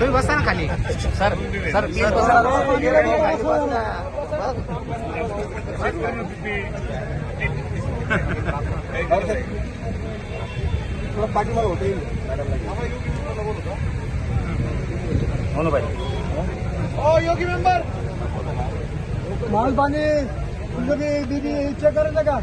तुम्ही बसा ना खाली. सर सर प्लीज हो ना भाई. माल पाणी तुझं बी बीबी चेक करायचं का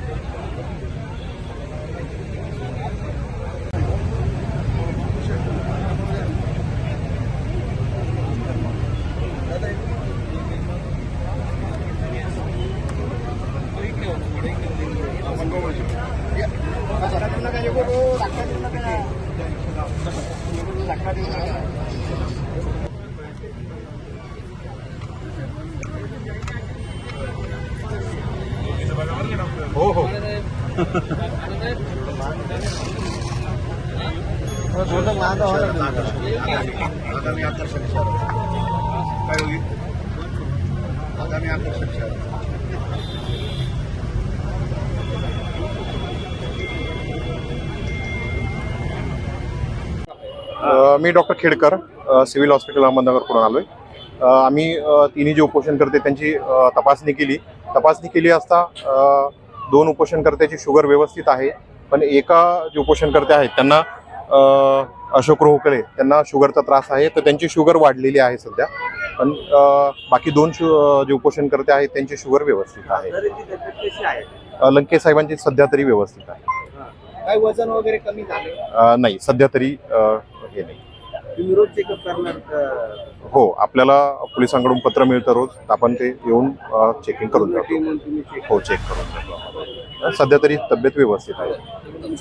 हो हो आगामी आकर्षक शहर काय होईल आगामी आकर्षक शहर मी डॉक्टर खेडकर सिव्हिल हॉस्पिटल अहमदनगरकडून आलोय. अ, आम्ही तिन्ही जे उपोषण करते त्यांची तपासणी केली. तपासणी केली असता दोन उपोषणकर्त्याची शुगर व्यवस्थित आहे पण एका जे उपोषणकर्ते आहेत त्यांना अशोक रोहकळे त्यांना शुगरचा त्रास आहे तर त्यांची शुगर वाढलेली आहे सध्या. पण बाकी दोन शु जे उपोषणकर्ते आहेत त्यांची शुगर व्यवस्थित आहे. लंके साहेबांची सध्या तरी व्यवस्थित आहे. काय वजन वगैरे कमी झाले नाही सध्या तरी हे हो आपल्याला पोलिसांकडून पत्र मिळतं रोज. आपण ते येऊन चेकिंग करून जातो हो चेक करून जातो सध्या तरी तब्येत व्यवस्थित आहे.